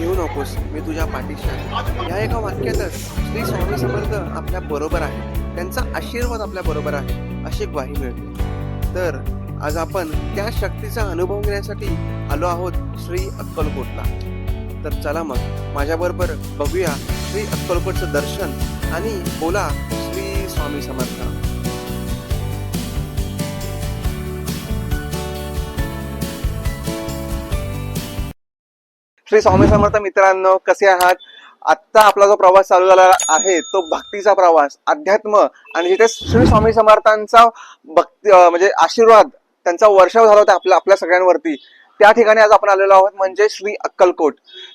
घेऊ नकोस मी तुझ्या पाठीशी आहे. या एका वाक्यातच श्री स्वामी समर्थ आपल्या बरोबर आहे त्यांचा आशीर्वाद आपल्या बरोबर आहे अशी ग्वाही मिळते. तर आज आपण त्या शक्तीचा अनुभव घेण्यासाठी आलो आहोत श्री अक्कलकोटला. तर चला मग माझ्याबरोबर बघूया श्री अक्कलकोटचं दर्शन आणि बोला श्री स्वामी समर्थ. श्री स्वामी समर्थ मित्रांनो कसे आहात? आत्ता आपला जो प्रवास चालू झाला आहे तो भक्तीचा प्रवास अध्यात्म आणि जिथे श्री स्वामी समर्थांचा भक्ती म्हणजे आशीर्वाद त्यांचा वर्षाव झाला होता आपल्या आपल्या सगळ्यांवरती. त्या ठिकाणी आज आपण आलेलो आहोत म्हणजे श्री अक्कलकोट.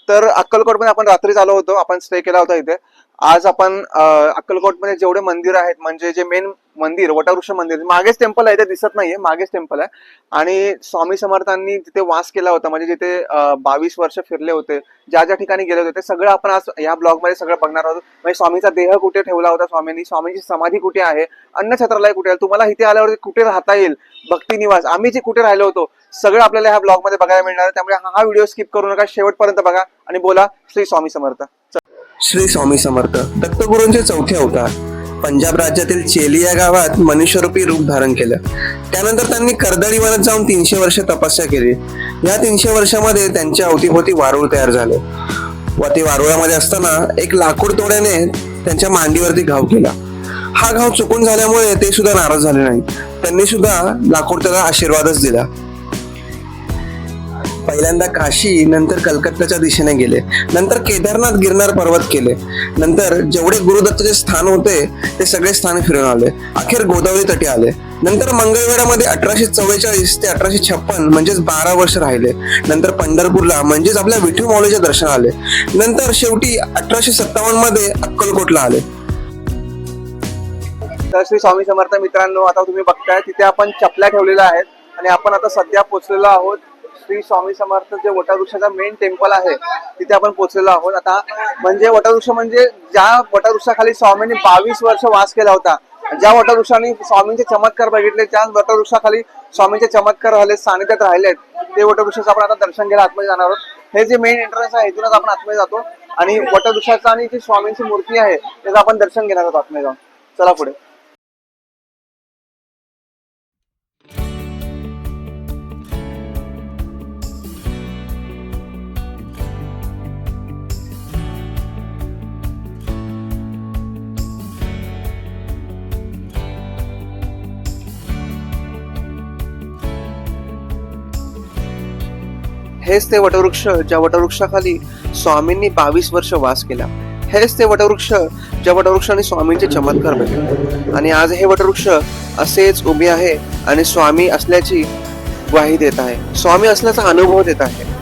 तर अक्कलकोटमध्ये आपण रात्रीच आलो होतो आपण स्टे केला होता इथे. आज आपण अक्कलकोटमध्ये जेवढे मंदिर आहेत म्हणजे जे मेन मंदिर वटवृक्ष मंदिर. मागेच टेम्पल आहे ते दिसत नाहीये मागेच टेम्पल आहे. आणि स्वामी समर्थांनी तिथे वास केला होता. म्हणजे जिथे बावीस वर्ष फिरले होते ज्या ज्या ठिकाणी गेले होते ते सगळं आपण आज या ब्लॉगमध्ये सगळं बघणार आहोत. म्हणजे स्वामीचा देह कुठे ठेवला होता स्वामींनी? स्वामींची समाधी कुठे आहे? अन्नछत्रालय कुठे आहे? तुम्हाला इथे आल्यावर कुठे राहता येईल? भक्ती निवास आम्ही जे कुठे राहिलो होतो सगळं आपल्याला ह्या ब्लॉगमध्ये बघायला मिळणार आहे. त्यामुळे हा व्हिडिओ स्किप करू नका. शेवटपर्यंत बघा आणि बोला श्री स्वामी समर्थ. श्री स्वामी समर्थ. दत्तगुरूंचे चौथे अवतार. पंजाब राज्यातील चेली या गावात मनुष्यरूपी रूप धारण केलं. त्यानंतर त्यांनी कर्दळी वनात जाऊन तीनशे वर्ष तपस्या केली. या तीनशे वर्षामध्ये त्यांच्या अवतीभोवती वारुळ तयार झाले. व ते वारुळामध्ये असताना एक लाकूड तोड्याने त्यांच्या मांडीवरती घाव केला. हा घाव चुकून झाल्यामुळे ते सुद्धा नाराज झाले नाही त्यांनी सुद्धा लाकूड त्याला आशीर्वादच दिला. पहिल्यांदा काशी नंतर कलकत्त्याच्या दिशेने गेले. नंतर केदारनाथ गिरनार पर्वत केले. नंतर जेवढे गुरुदत्ताचे स्थान होते ते सगळे स्थान फिरून आले. अखेर गोदावरी तटी आले. नंतर मंगळवेरामध्ये अठराशे चव्वेचाळीस ते अठराशे छप्पन म्हणजेच बारा वर्ष राहिले. नंतर पंढरपूरला म्हणजेच आपल्या विठू माऊलीचे दर्शन आले. नंतर शेवटी अठराशे सत्तावन्नमध्ये अक्कलकोटला आले. तर श्री स्वामी समर्थ मित्रांनो आता तुम्ही बघताय तिथे आपण चपल्या ठेवलेल्या आहेत. आणि आपण आता सध्या पोहोचलेलो आहोत श्री स्वामी समर्थ जे वटवृक्षाचा मेन टेम्पल आहे तिथे आपण पोहोचलेलो आहोत. आता म्हणजे वटवृक्ष म्हणजे ज्या वटवृक्षाखाली स्वामींनी बावीस वर्ष वास केला होता ज्या वटवृक्षाने स्वामींचे चमत्कार बघितले त्या वटवृक्षाखाली स्वामींचे चमत्कार राहिले सानिध्यात राहिलेत ते वटवृक्षाचं आपण आता दर्शन घ्यायला आतमध्ये जाणार आहोत. हे जे मेन एंट्रन्स आहे इथूनच आपण आतमध्ये जातो. आणि वटवृक्षाचा आणि जी स्वामींची मूर्ती आहे त्याचं आपण दर्शन घेणार आहोत आतमध्ये जाऊन. चला पुढे. हेच ते वटवृक्ष ज्या वटवृक्षाखाली स्वामींनी बावीस वर्ष वास केला. हेच ते वटवृक्ष ज्या वटवृक्षाने स्वामींचे चमत्कार बघितले. आणि आज हे वटवृक्ष असेच उभे आहे आणि स्वामी असल्याची ग्वाही देत आहे. स्वामी असल्याचा अनुभव देत आहे.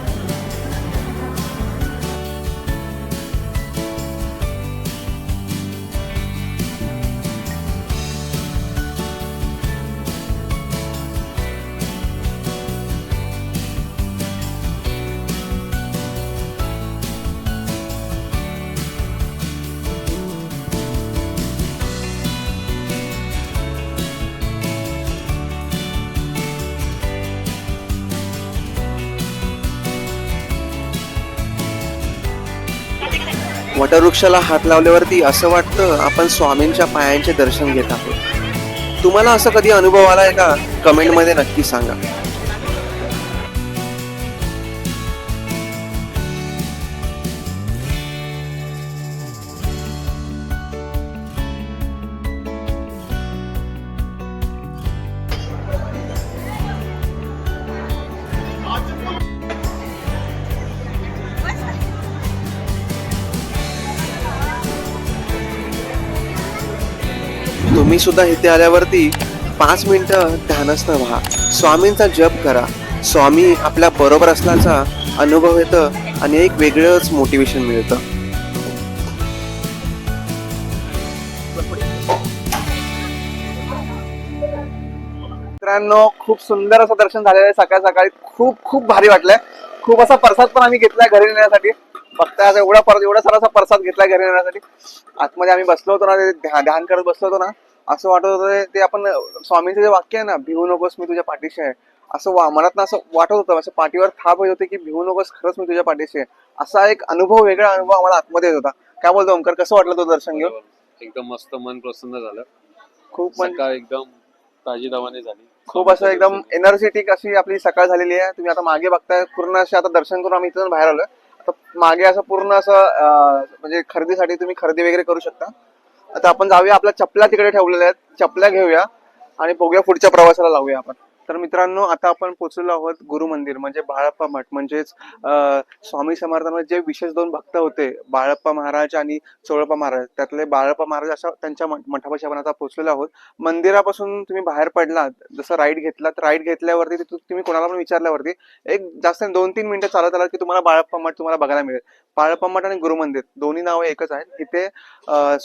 वटवृक्षाला हात लावल्यावरती असं वाटतं आपण स्वामींच्या पायांचे दर्शन घेत आहोत. तुम्हाला असं कधी अनुभव आलाय का? कमेंटमध्ये नक्की सांगा. तुम्ही सुद्धा इथे आल्यावरती पाच मिनटं ध्यानस्थ व्हा. स्वामींचा जप करा. स्वामी आपल्या बरोबर असल्याचा अनुभव येतं आणि एक वेगळंच मोटिवेशन मिळतं. मित्रांनो खूप सुंदर असं दर्शन झालेलं आहे. सकाळ सकाळी खूप खूप भारी वाटलंय. खूप असा प्रसाद पण आम्ही घेतलाय घरी नेण्यासाठी. फक्त एवढा पर एवढा सारा असा प्रसाद घेतलाय घरी नेण्यासाठी. आतमध्ये आम्ही बसलो होतो ना ध्यान करत बसलो होतो ना. असं वाटत होतं ते- आपण स्वामींचं जे वाक्य आहे ना भिवू नकोस मी तुझ्या पाठीशी आहे. असं वा मनात असं वाटत होतं असं पाठीवर थाप येत होते की भिवू नकोस खरंच मी तुझ्या पाठीशी आहे. असा एक अनुभव वेगळा अनुभव आम्हाला आतमध्ये येत होता. काय बोलतो ओमकार कसं वाटलं तो दर्शन घेऊन? एकदम मस्त मन प्रसन्न झालं. खूप सकाळ एकदम ताजी दवाने झाली. खूप असं एकदम एनर्जेटिक अशी आपली सकाळ झालेली आहे. तुम्ही आता मागे बघताय पूर्ण असे आता दर्शन करून आम्ही इथून बाहेर आलोय. आता मागे असं पूर्ण असं म्हणजे खरेदीसाठी तुम्ही खरेदी वगैरे करू शकता. आता आपण जाऊया आपल्या चपल्या तिकडे ठेवलेल्या आहेत. चपल्या घेऊया आणि बघूया पुढच्या प्रवासाला लावूया आपण. तर मित्रांनो आता आपण पोचलेलो आहोत गुरु मंदिर म्हणजे बाळप्पा मठ. म्हणजेच स्वामी समर्थांमध्ये जे विशेष दोन भक्त होते बाळप्पा महाराज आणि चोळप्पा महाराज. त्यातले बाळप्पा महाराज अशा त्यांच्या मठापाशी आपण आता पोचलेलो आहोत. मंदिरापासून तुम्ही बाहेर पडलात जसं राईड घेतला तर राईड घेतल्यावरती तुम्ही कोणाला पण विचारल्यावरती एक जास्त दोन तीन मिनिटं चालत आलात की तुम्हाला बाळप्पा मठ तुम्हाला बघायला मिळेल. बाळप्पा मठ आणि गुरु मंदिर. दोन्ही नावं एकच आहेत. इथे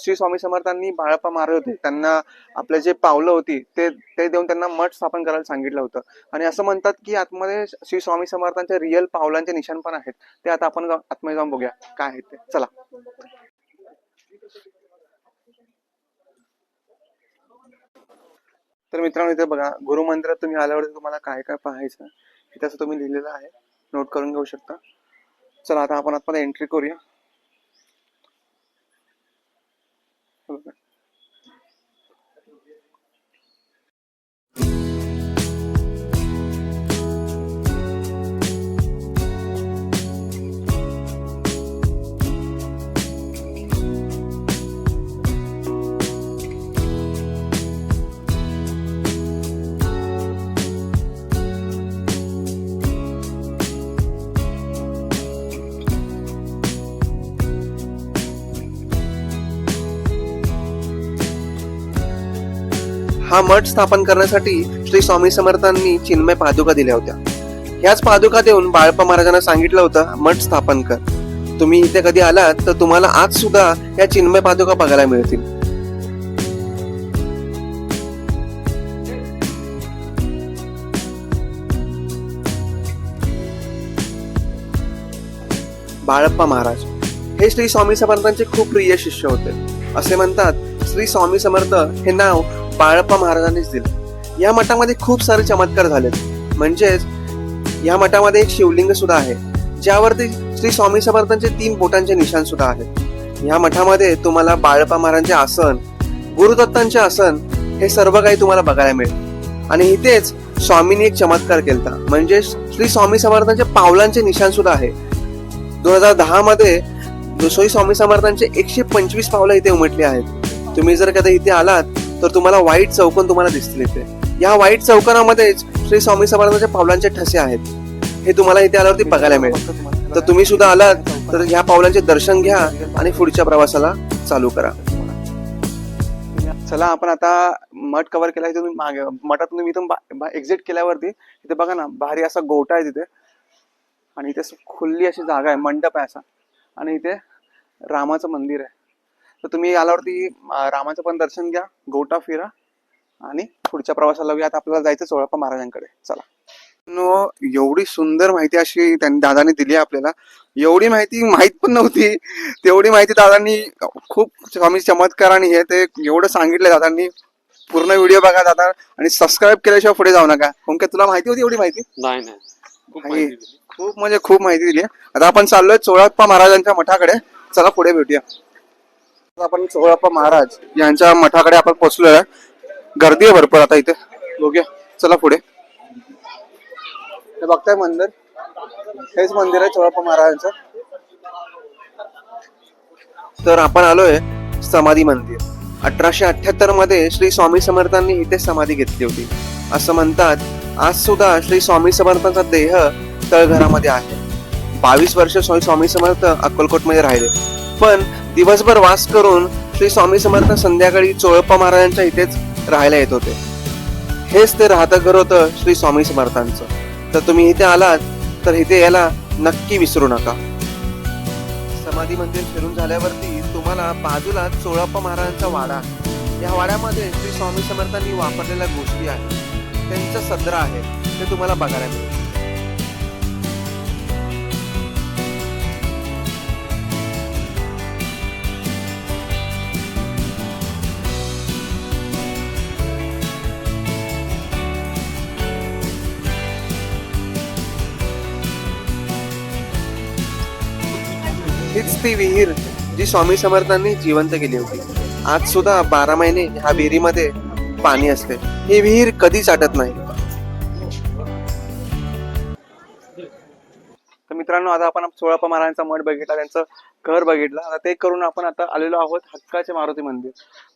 श्री स्वामी समर्थांनी बाळप्पा महाराज होते. त्यांना आपले जे पावलं होती ते ते देऊन त्यांना मठ स्थापन करायला सांगितलं होतं. आणि असं म्हणतात की आतमध्ये श्री स्वामी समर्थांचे रिअल पावलांचे निशाण पण आहेत. ते आता आपण आतमध्ये जाऊन बघूया काय आहेत ते. चला. तर मित्रांनो इथे बघा गुरु मंदिरात तुम्ही आल्यावरती तुम्हाला काय काय पाहायचं इथे असं तुम्ही लिहिलेलं आहे. नोट करून घेऊ शकता. चला आता आपण आतमध्ये एंट्री करूया. हा मठ स्थापन करण्यासाठी श्री स्वामी समर्थांनी चिन्मय पादुका दिल्या होत्या. ह्याच पादुका देऊन बाळप्पा महाराजांना सांगितलं होतं मठ स्थापन कर. तुम्ही इथे कधी आलात तर तुम्हाला आज सुद्धा या चिन्मय पादुका बघायला मिळतील. बाळप्पा महाराज हे श्री स्वामी समर्थांचे खूप प्रिय शिष्य होते. असे म्हणतात श्री स्वामी समर्थ हे नाव बाळप्पा महाराजांनीच दिलं. या मठामध्ये खूप सारे चमत्कार झालेत. म्हणजेच या मठामध्ये एक शिवलिंग सुद्धा आहे. ज्यावरती श्री स्वामी समर्थांचे तीन बोटांचे निशान सुद्धा आहेत. या मठामध्ये तुम्हाला बाळप्पा महाराजांचे आसन गुरुदत्तांचे आसन हे सर्व काही तुम्हाला बघायला मिळेल. आणि इथेच स्वामींनी एक चमत्कार केलता. म्हणजे श्री स्वामी समर्थांचे पावलांचे निशान सुद्धा आहे. दोन हजार दहा मध्ये स्वामी समर्थांचे एकशे पंचवीस पावलं इथे उमटली आहेत. तुम्ही जर कधी इथे आलात तर तुम्हाला वाईट चौकन तुम्हाला दिसतील इथे. या वाईट चौकनामध्येच श्री स्वामी समर्थांच्या पावलांचे ठसे आहेत. हे तुम्हाला इथे आल्यावरती बघायला मिळेल. तर तुम्ही सुद्धा आलात तर ह्या पावलांचे दर्शन घ्या आणि पुढच्या प्रवासाला चालू करा. चला आपण आता मठ कव्हर केला तुम्ही मागे मठात तुम्ही इथून एक्झिट केल्यावरती इथे बघा ना भारी असा गोटा आहे तिथे. आणि इथे खुल्ली अशी जागा आहे मंडप आहे असा. आणि इथे रामाचं मंदिर आहे. तर तुम्ही आल्यावरती रामाचं पण दर्शन घ्या गोटा फिरा आणि पुढच्या प्रवासाला आता आपल्याला जायचं चोळप्पा महाराजांकडे. चला. नो एवढी सुंदर माहिती अशी त्यांनी दादानी दिली आपल्याला. एवढी माहिती माहीत पण नव्हती. तेवढी माहिती दादांनी खूप स्वामी चमत्कार आणि हे ते एवढं सांगितलं दादांनी. पूर्ण व्हिडिओ बघा दादा आणि सबस्क्राईब केल्याशिवाय पुढे जाऊ नका. ओंके तुला माहिती होती एवढी माहिती? नाही नाही. खूप म्हणजे खूप माहिती दिली आहे. आता आपण चाललोय चोळप्पा महाराजांच्या मठाकडे. चला पुढे भेटूया. आपण सोहळाप्पा महाराज यांच्या मठाकडे आपण पोहोचलो आहे. गर्दी आहे भरपूर आता इथे. बघूया. चला पुढे. हे बघताय मंदिर? हेच मंदिर आहे चोळप्पा महाराजांचं. तर आपण आलोय समाधी मंदिर. अठराशे अठ्याहत्तरमध्ये श्री स्वामी समर्थांनी इथे समाधी घेतली होती. असं म्हणतात आज सुद्धा श्री स्वामी समर्थांचा देह तळघरामध्ये आहे. बावीस वर्ष स्वामी समर्थ अक्कलकोटमध्ये राहिले. पण दिवसभर वास करून श्री स्वामी समर्थ संध्याकाळी चोळप्पा महाराजांच्या इथेच राहायला येत होते. हेच ते राहतं घर होतं श्री स्वामी समर्थांचं. तर तुम्ही इथे आलात तर इथे यायला नक्की विसरू नका. समाधी मंदिर फिरून झाल्यावरती तुम्हाला बाजूला चोळप्पा महाराजांचा वाडा या वाड्यामध्ये श्री स्वामी समर्थांनी वापरलेल्या गोष्टी आहेत. त्यांचं सदर आहे. ते तुम्हाला बघायला मिळेल. हीच ती विहीर जी स्वामी समर्थांनी जिवंत केली होती. आज सुद्धा बारा महिने ह्या विहिरीमध्ये पाणी असते. ही विहीर कधीच आटत नाही. तर मित्रांनो आता आपण सोळापा महाराजांचा मठ बघितला त्यांचं घर बघितलं. आता ते करून आपण आता आलेलो आहोत हक्काचे मारुती मंदिर.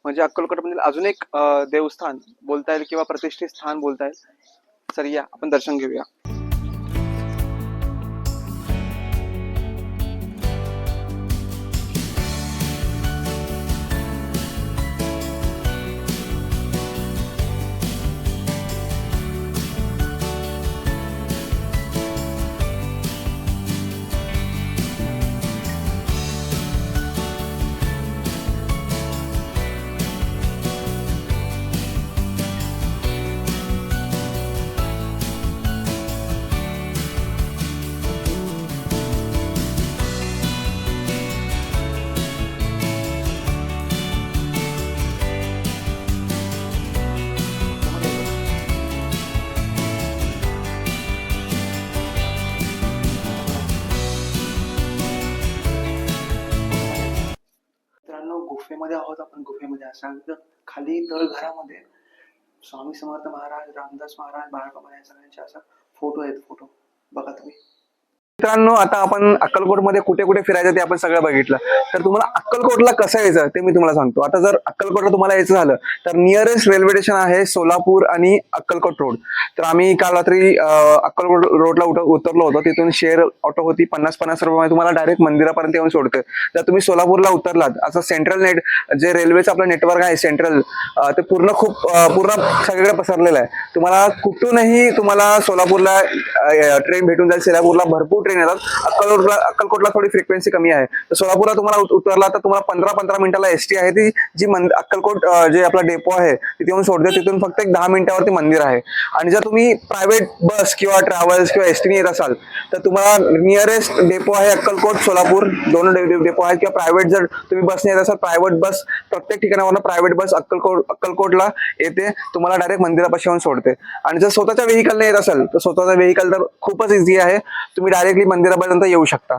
म्हणजे अक्कलकोटमधील अजून एक देवस्थान बोलता येईल किंवा प्रतिष्ठित स्थान बोलता येईल. सर या आपण दर्शन घेऊया. आपण गुफेमध्ये असाल तर खाली तर घरामध्ये स्वामी समर्थ महाराज रामदास महाराज बाळाबाबा या सगळ्यांचे असं फोटो आहेत फोटो बघा तुम्ही. मित्रांनो आता आपण अक्कलकोटमध्ये कुठे कुठे फिरायचं ते आपण सगळं बघितलं. तर तुम्हाला अक्कलकोटला कसं यायचं ते मी तुम्हाला सांगतो. आता जर अक्कलकोटला तुम्हाला यायचं झालं तर नियरेस्ट रेल्वे स्टेशन आहे सोलापूर आणि अक्कलकोट रोड तर आम्ही काल रात्री अक्कलकोट रोडला उठ उतरलो होतो. तिथून शेअर ऑटो होती पन्नास पन्नास रुपये तुम्हाला डायरेक्ट मंदिरापर्यंत येऊन सोडते. जर तुम्ही सोलापूरला उतरलात असं सेंट्रल नेट जे रेल्वेचं आपलं नेटवर्क आहे सेंट्रल ते पूर्ण खूप पूर्ण सगळीकडे पसरलेलं आहे. तुम्हाला कुठूनही तुम्हाला सोलापूरला ट्रेन भेटून जाईल सोलापूरला भरपूर ट्रेन येतात अक्कलकोटला अक्कलकोटला थोडी फ्रिक्वेन्सी कमी आहे. तर सोलापूरला तुम्हाला उतरला तर तुम्हाला पंधरा पंधरा मिनिटाला एस टी आहे ती जी मंद अक्कलकोट जे आपला डेपो आहे तिथे येऊन सोडते. तिथून फक्त एक दहा मिनिटावरती मंदिर आहे. आणि जर तुम्ही प्रायव्हेट बस किंवा ट्रॅव्हल्स किंवा एस टीने येत असाल तर तुम्हाला नियरेस्ट डेपो आहे अक्कलकोट सोलापूर. दोन डेपो आहेत. किंवा प्रायव्हेट जर तुम्ही बसने येत असाल प्रायव्हेट बस प्रत्येक ठिकाणावरून प्रायव्हेट बस अक्कलकोट अक्कलकोटला येते. तुम्हाला डायरेक्ट मंदिरापाशी येऊन सोडते. आणि जर स्वतःच्या व्हेकलने येत असाल तर स्वतःचा व्हेकल तर खूपच इझी आहे. तुम्ही डायरेक्टली मंदिरापर्यंत येऊ शकता.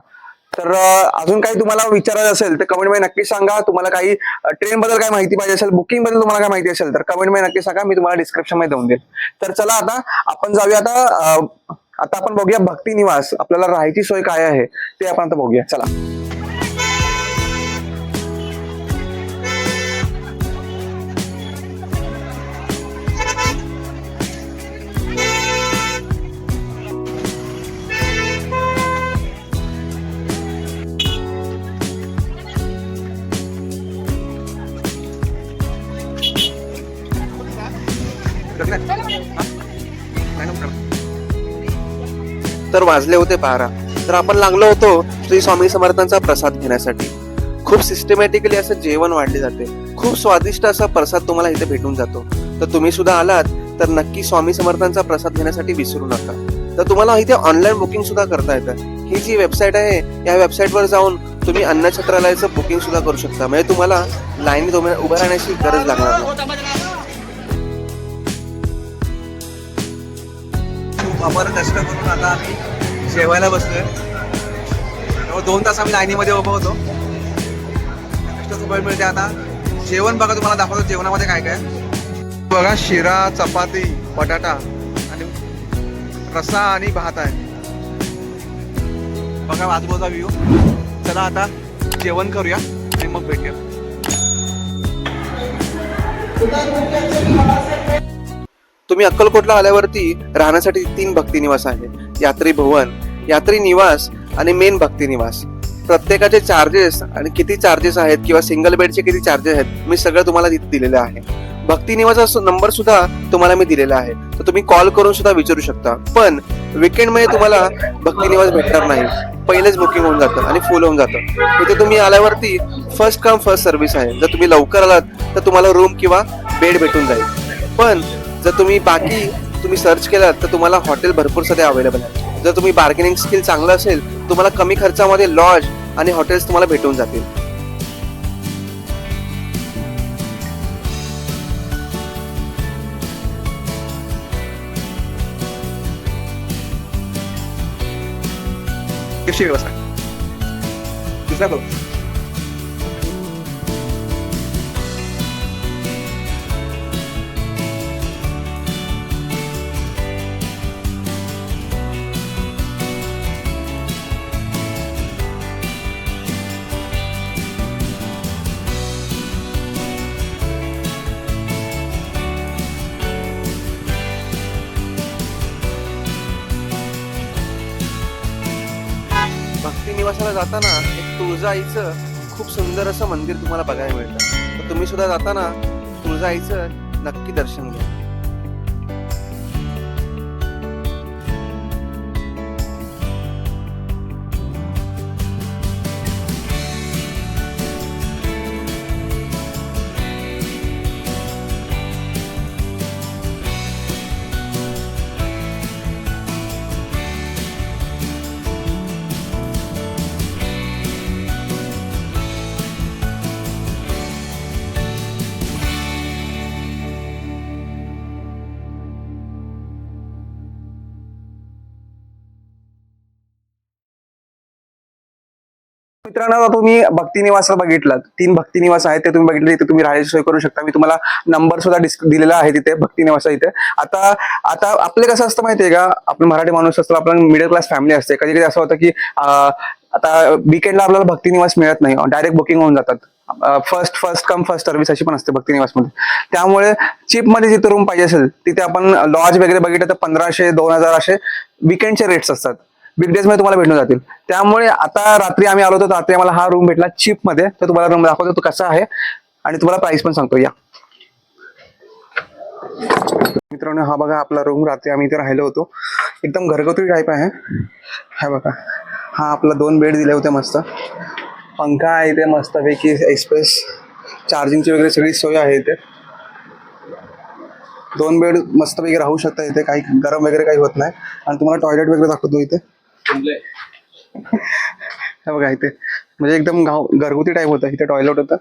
तर अजून काही तुम्हाला विचारायचं असेल तर कमेंटमध्ये नक्की सांगा. तुम्हाला काही ट्रेन बद्दल काय माहिती पाहिजे असेल बुकिंगबद्दल तुम्हाला काय माहिती असेल तर कमेंटमध्ये नक्की सांगा. मी तुम्हाला डिस्क्रिप्शनमध्ये देऊन देईल. तर चला आता आपण जाऊया आता आता आपण बघूया भक्ती निवास आपल्याला राहायची सोय काय आहे ते आपण आता बघूया. चला. तर वाजले होते बारा. तर आपण लागलो होतो श्री स्वामी समर्थांचा प्रसाद घेण्यासाठी. खूप सिस्टमॅटिकली असं जेवण वाढले जाते. खूप स्वादिष्ट असा प्रसाद तुम्हाला इथे भेटून जातो. तर तुम्ही सुद्धा आलात तर नक्की स्वामी समर्थांचा प्रसाद घेण्यासाठी विसरू नका. तर तुम्हाला इथे ऑनलाईन बुकिंग सुद्धा करता येतं. ही जी वेबसाईट आहे या वेबसाईटवर जाऊन तुम्ही अन्न छत्रालयाचं बुकिंग सुद्धा करू शकता. म्हणजे तुम्हाला लाईन उभे उभं राहण्याची गरज लागणार नाही. अपार कष्ट करून आता आम्ही जेवायला बसलोय. त्यामुळे दोन तास आम्ही लाईनीमध्ये उभं होतो. कष्टाचं फळ मिळते आता. जेवण बघा तुम्हाला दाखवतो जेवणामध्ये काय काय. बघा शिरा चपाती बटाटा आणि रसा आणि भात आहे. बघा आजूबाजूचा व्ह्यू चला आता जेवण करूया आणि मग भेटूया. तुम्ही अक्कलकोटला आल्यावरती राहण्यासाठी तीन भक्ती निवास आहेत. यात्री भवन यात्री निवास आणि मेन भक्ती निवास. प्रत्येकाचे चार्जेस आणि किती चार्जेस आहेत किंवा सिंगल बेडचे किती चार्जेस आहेत मी सगळं तुम्हाला दिलेलं आहे. भक्ती निवासा नंबर सुद्धा तुम्हाला मी दिलेला आहे. तर तुम्ही कॉल करून सुद्धा विचारू शकता. पण विकेंडमध्ये मध्ये तुम्हाला भक्ती निवास भेटणार नाही. पहिलेच बुकिंग होऊन जातं आणि फुल होऊन जातं. इथे तुम्ही आल्यावरती फर्स्ट कम फर्स्ट सर्व्हिस आहे. जर तुम्ही लवकर आलात तर तुम्हाला रूम किंवा बेड भेटून जाईल. पण जर तुम्ही बाकी तुम्ही सर्च केलात तर तुम्हाला हॉटेल भरपूर सध्या अवेलेबल आहे जर तुम्ही बार्गेनिंग स्किल चांगलं असेल तुम्हाला कमी खर्चामध्ये लॉज आणि हॉटेल्स तुम्हाला भेटून जातील. कशी व्यवस्था ना प्रवासाला जाताना एक तुळजाईचं खूप सुंदर असं मंदिर तुम्हाला बघायला मिळतं. तर तुम्ही सुद्धा जाताना तुळजाईचं नक्की दर्शन घ्या. मित्रांनो आता तुम्ही भक्ती निवासला बघितलात. तीन भक्ती निवास आहेत ते तुम्ही बघितले तिथे तुम्ही राहायची सोय करू शकता. मी तुम्हाला नंबर सुद्धा डिस्क दिलेला आहे तिथे भक्तिनिवासा इथे. आता आता आपले कसं असतं माहितीये का? आपण मराठी माणूस असतो आपण मिडल क्लास फॅमिली असते. कधी कधी असं होतं की आता विकेंडला आपल्याला भक्ती निवास मिळत नाही. डायरेक्ट बुकिंग होऊन जातात. First first come first service अशी पण असते भक्ती निवासमध्ये. त्यामुळे चिपमध्ये जिथे रूम पाहिजे असेल तिथे आपण लॉज वगैरे बघितलं तर पंधराशे दोन हजार असे विकेंडचे रेट्स असतात. वीकडेजमध्ये तुम्हाला भेटून जातील. त्यामुळे आता रात्री आम्ही आलो होतो रात्री आम्हाला हा रूम भेटला चिपमध्ये तर तुम्हाला रूम दाखवतो तो कसा आहे आणि तुम्हाला प्राइस पण सांगतो. या. मित्रांनो हा बघा आपला रूम रात्री आम्ही इथे राहिलो होतो. एकदम घरगुती टाईप आहे. हा बघा. हा आपला दोन बेड दिले होते मस्त. पंखा आहे इथे मस्तपैकी एक्सप्रेस चार्जिंगची वगैरे सगळी सोय आहे इथे. दोन बेड मस्तपैकी राहू शकता इथे. काही गरम वगैरे काही होत नाही. आणि तुम्हाला टॉयलेट वगैरे दाखवतो इथे. बघा इथे. म्हणजे एकदम गाव घरगुती टाईप होतं. इथे टॉयलेट होतं.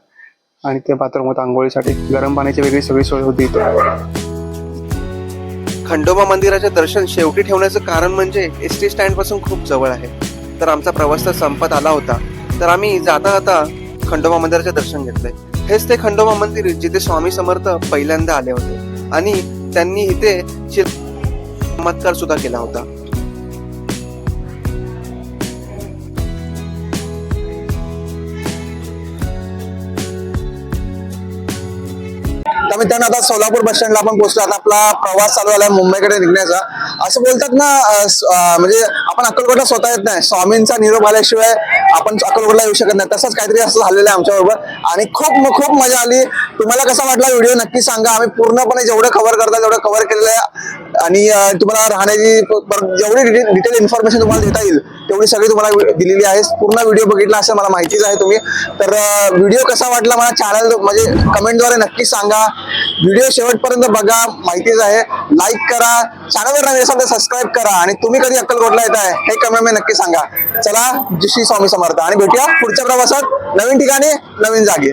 आणि ते बाथरूम होतं आंघोळीसाठी. गरम पाण्याची वेगळी सगळी सोय होती इथे. खंडोबा मंदिराचे दर्शन शेवटी ठेवण्याचं कारण म्हणजे एस टी स्टँडपासून खूप जवळ आहे. तर आमचा प्रवास तर संपत आला होता. तर आम्ही जाता जाता खंडोबा मंदिराचे दर्शन घेतलंय हेच ते खंडोबा मंदिर जिथे स्वामी समर्थ पहिल्यांदा आले होते. आणि त्यांनी इथे चमत्कार सुद्धा केला होता. मित्रांनो आता सोलापूर बस स्टँडला आपण पोहोचलो. आता आपला प्रवास चालू झाला मुंबईकडे निघण्याचा. असं बोलतात ना म्हणजे आपण अक्कलकोटला स्वतः येत नाही. स्वामींचा निरोप आल्याशिवाय आपण अक्कलकोटला येऊ शकत नाही. तसंच काहीतरी असं झालेलं आहे आमच्याबरोबर. आणि खूप खूप मजा आली. तुम्हाला कसा वाटला व्हिडिओ नक्की सांगा. आम्ही पूर्णपणे जेवढं कव्हर करता तेवढं कव्हर केलेलं आहे. आणि तुम्हाला राहण्याची जेवढी डिटेल इन्फॉर्मेशन तुम्हाला देता येईल तेवढी सगळी तुम्हाला दिलेली आहे. पूर्ण व्हिडिओ बघितला असं मला माहितीच आहे तुम्ही. तर व्हिडिओ कसा वाटला मला चॅनल म्हणजे कमेंटद्वारे नक्की सांगा. व्हिडिओ शेवटपर्यंत बघा. माहितीच आहे. लाईक करा. चॅनलवर नवीन असाल तर सबस्क्राईब करा. आणि तुम्ही कधी अक्कलकोटला येत आहे हे कमेंट नक्की सांगा. चला श्री स्वामी समर्थ आणि भेटूया पुढच्या प्रवासात नवीन ठिकाणी नवीन जागे.